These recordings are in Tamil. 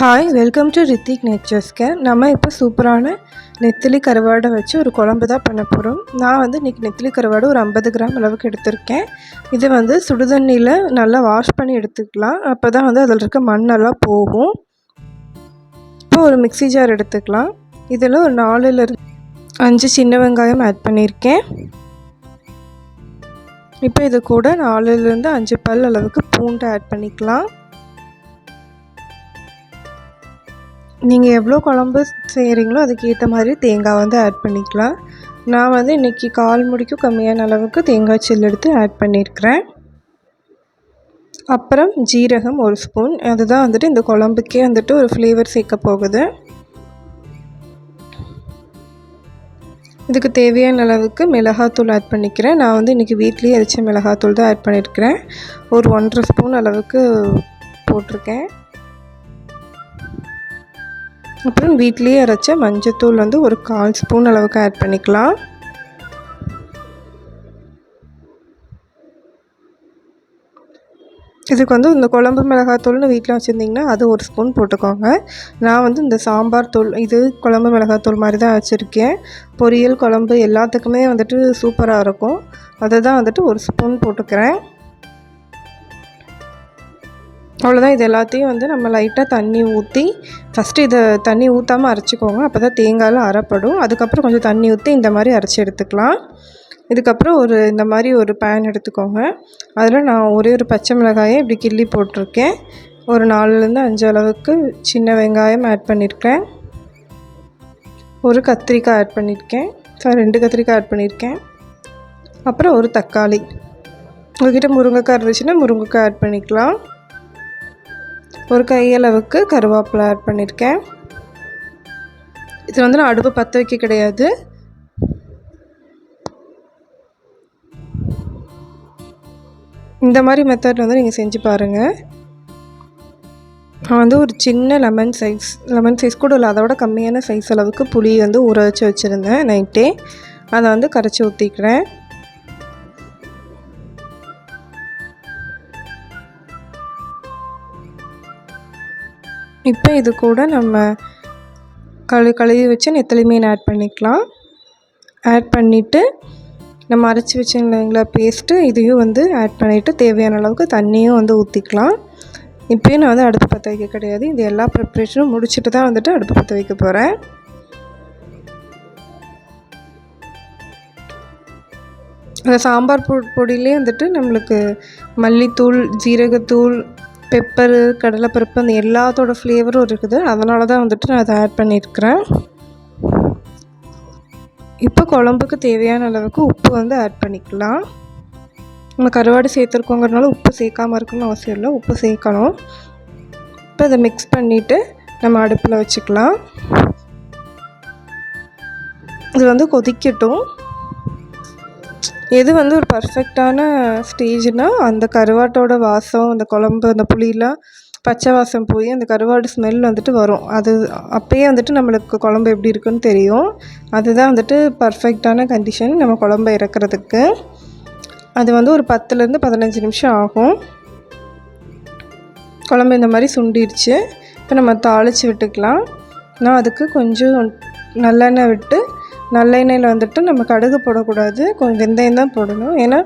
Hi welcome to Rithik nature's care நம்ம இப்போ சூப்பரான நெத்திலி கருவாடை வச்சு ஒரு குழம்பு தான் பண்ண போகிறோம் நான் வந்து இன்றைக்கி நெத்திலி கருவாடு ஒரு ஐம்பது கிராம் அளவுக்கு எடுத்திருக்கேன். இது வந்து சுடுதண்ணியில் நல்லா வாஷ் பண்ணி எடுத்துக்கலாம். அப்போ தான் வந்து அதில் இருக்க மண்ணெல்லாம் போகும். இப்போ ஒரு மிக்ஸி ஜார் எடுத்துக்கலாம். இதில் ஒரு நாலுல அஞ்சு சின்ன வெங்காயம் ஆட் பண்ணியிருக்கேன். இப்போ இது கூட நாலுலேருந்து அஞ்சு பல் அளவுக்கு பூண்டு ஆட் பண்ணிக்கலாம். நீங்கள் எவ்வளோ குழம்பு செய்கிறீங்களோ அதுக்கு ஏற்ற மாதிரி தேங்காய் வந்து ஆட் பண்ணிக்கலாம். நான் வந்து இன்றைக்கி கால் முடிக்கும் கம்மியான அளவுக்கு தேங்காய் சில் எடுத்து ஆட் பண்ணியிருக்கிறேன் அப்புறம் ஜீரகம் ஒரு ஸ்பூன் அதுதான் வந்துட்டு இந்த குழம்புக்கே வந்துட்டு ஒரு ஃப்ளேவர் சேர்க்க போகுது. இதுக்கு தேவையான அளவுக்கு மிளகாத்தூள் ஆட் பண்ணிக்கிறேன். நான் வந்து இன்றைக்கி வீட்லேயே அரைச்ச மிளகாத்தூள் தான் ஆட் பண்ணியிருக்கிறேன் ஒரு ஒன்றரை ஸ்பூன் அளவுக்கு போட்டிருக்கேன். அப்புறம் வீட்லேயே அரைச்ச மஞ்சத்தூள் வந்து ஒரு கால் ஸ்பூன் அளவுக்கு ஆட் பண்ணிக்கலாம். இதுக்கு வந்து இந்த குழம்பு மிளகாத்தூள்னு வீட்டில் வச்சுருந்திங்கன்னா அது ஒரு ஸ்பூன் போட்டுக்கோங்க. நான் வந்து இந்த சாம்பார் தூள் இது குழம்பு மிளகாத்தூள் மாதிரி தான் வச்சுருக்கேன். பொரியல் குழம்பு எல்லாத்துக்குமே வந்துட்டு சூப்பராக இருக்கும். அதை தான் வந்துட்டு ஒரு ஸ்பூன் போட்டுக்கிறேன். அவ்வளோதான் இது எல்லாத்தையும் வந்து நம்ம லைட்டாக தண்ணி ஊற்றி ஃபஸ்ட்டு இதை தண்ணி ஊற்றாமல் அரைச்சிக்கோங்க. அப்போ தான் தேங்காயெலாம் அரைப்படும். அதுக்கப்புறம் கொஞ்சம் தண்ணி ஊற்றி இந்த மாதிரி அரைச்சி எடுத்துக்கலாம். இதுக்கப்புறம் ஒரு இந்த மாதிரி ஒரு பேன் எடுத்துக்கோங்க. அதில் நான் ஒரே ஒரு பச்சை மிளகாயை இப்படி கிள்ளி போட்டிருக்கேன். ஒரு நாலுலேருந்து அஞ்சு அளவுக்கு சின்ன வெங்காயம் ஆட் பண்ணியிருக்கேன் ஒரு கத்திரிக்காய் ஆட் பண்ணியிருக்கேன் சார் ரெண்டு கத்திரிக்காய் ஆட் பண்ணியிருக்கேன் அப்புறம் ஒரு தக்காளி. உங்கள்கிட்ட முருங்கைக்காய் இருந்துச்சுன்னா முருங்கைக்காய் ஆட் பண்ணிக்கலாம். ஒரு கையளவுக்கு கருவேப்பிலை ஆட் பண்ணியிருக்கேன் இது வந்து நான் அடுப்பு பற்ற வைக்க கிடையாது. இந்த மாதிரி மெத்தட் வந்து நீங்கள் செஞ்சு பாருங்கள் நான் வந்து ஒரு சின்ன லெமன் சைஸ் லெமன் சைஸ் கூட இல்லை அதை விட கம்மியான சைஸ் அளவுக்கு புளி வந்து ஊற வச்சு வச்சுருந்தேன் நைட்டே. அதை வந்து கரைச்சி ஊற்றிக்கிறேன் இப்போ இது கூட நம்ம கழு கழுவி வச்சு நெத்தலி மீன் ஆட் பண்ணிக்கலாம். ஆட் பண்ணிவிட்டு நம்ம அரைச்சி வச்சுங்களா பேஸ்ட்டு இதையும் வந்து ஆட் பண்ணிவிட்டு தேவையான அளவுக்கு தண்ணியும் வந்து ஊற்றிக்கலாம் இப்போயும் நான் வந்து அடுப்பு பற்ற வைக்க கிடையாது. இது எல்லா ப்ரிப்ரேஷனும் முடிச்சுட்டு தான் வந்துட்டு அடுப்பு பற்ற வைக்க போகிறேன் அந்த சாம்பார் பொ பொடியிலே வந்துட்டு நம்மளுக்கு மல்லித்தூள் ஜீரகத்தூள் பெப்பரு கடலைப்பருப்பு அந்த எல்லாத்தோட ஃப்ளேவரும் இருக்குது. அதனால தான் வந்துட்டு நான் அதை ஆட் பண்ணியிருக்கிறேன். இப்போ குழம்புக்கு தேவையான அளவுக்கு உப்பு வந்து ஆட் பண்ணிக்கலாம். நம்ம கருவாடு சேர்த்துருக்கோங்கிறனால உப்பு சேர்க்காமல் இருக்கணும்னு அவசியம் இல்லை. உப்பு சேர்க்கணும். இப்போ அதை மிக்ஸ் பண்ணிவிட்டு நம்ம அடுப்பில் வச்சுக்கலாம். இது வந்து கொதிக்கட்டும். எது வந்து ஒரு பர்ஃபெக்டான ஸ்டேஜ்னால் அந்த கருவாட்டோட வாசம் அந்த குழம்பு அந்த புளியெலாம் பச்சை வாசம் போய் அந்த கருவாடு ஸ்மெல் வந்துட்டு வரும். அது அப்போயே வந்துட்டு நம்மளுக்கு குழம்பு எப்படி இருக்குன்னு தெரியும். அதுதான் வந்துட்டு பர்ஃபெக்டான கண்டிஷன் நம்ம குழம்பை இறக்குறதுக்கு. அது வந்து ஒரு பத்துலேருந்து பதினஞ்சு நிமிஷம் ஆகும். குழம்பு இந்த மாதிரி சுண்டிடுச்சு இப்போ நம்ம தாளித்து விட்டுக்கலாம். நான் அதுக்கு கொஞ்சம் நல்லெண்ணெய் விட்டு நல்லெண்ணெயில் வந்துட்டு நம்ம கடுகு போடக்கூடாது. கொஞ்சம் வெந்தயம் தான் போடணும். ஏன்னா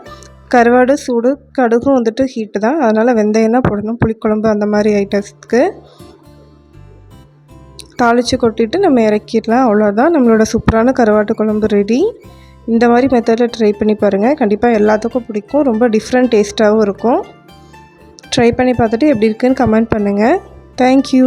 கருவாடு சூடு கடுகும் வந்துட்டு ஹீட்டு தான். அதனால் வெந்தயம் தான் போடணும். புளிக்குழம்பு அந்த மாதிரி ஐட்டம்ஸ்க்கு தாளித்து கொட்டிட்டு நம்ம இறக்கிடலாம். அவ்வளோதான் நம்மளோட சூப்பரான கருவாட்டு குழம்பு ரெடி இந்த மாதிரி மெத்தடில் ட்ரை பண்ணி பாருங்கள் கண்டிப்பாக எல்லாத்துக்கும் பிடிக்கும். ரொம்ப டிஃப்ரெண்ட் டேஸ்ட்டாகவும் இருக்கும். ட்ரை பண்ணி பார்த்துட்டு எப்படி இருக்குன்னு கமெண்ட் பண்ணுங்கள் தேங்க்யூ